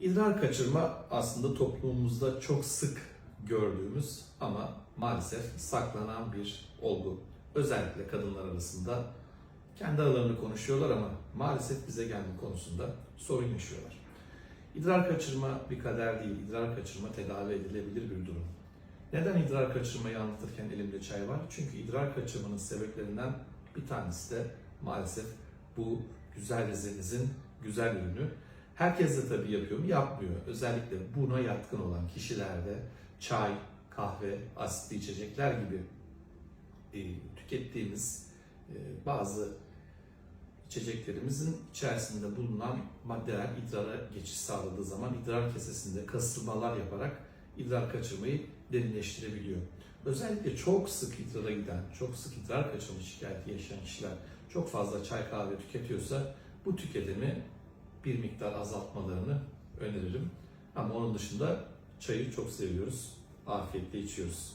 İdrar kaçırma aslında toplumumuzda çok sık gördüğümüz ama maalesef saklanan bir olgu. Özellikle kadınlar arasında kendi aralarında konuşuyorlar ama maalesef bize gelme konusunda sorun yaşıyorlar. İdrar kaçırma bir kader değil, idrar kaçırma tedavi edilebilir bir durum. Neden idrar kaçırmayı anlatırken elimde çay var? Çünkü idrar kaçırmanın sebeplerinden bir tanesi de maalesef bu güzel rezenizin güzel ürünü. Herkes de tabii yapıyor mu? Yapmıyor. Özellikle buna yatkın olan kişilerde çay, kahve, asitli içecekler gibi e, tükettiğimiz e, bazı içeceklerimizin içerisinde bulunan maddeler idrara geçiş sağladığı zaman idrar kesesinde kasılmalar yaparak idrar kaçırmayı derinleştirebiliyor. Özellikle çok sık idrara giden, çok sık idrar kaçırma şikayeti yaşayan kişiler çok fazla çay kahve tüketiyorsa bu tüketimi bir miktar azaltmalarını öneririm. Ama onun dışında çayı çok seviyoruz. Afiyetle içiyoruz.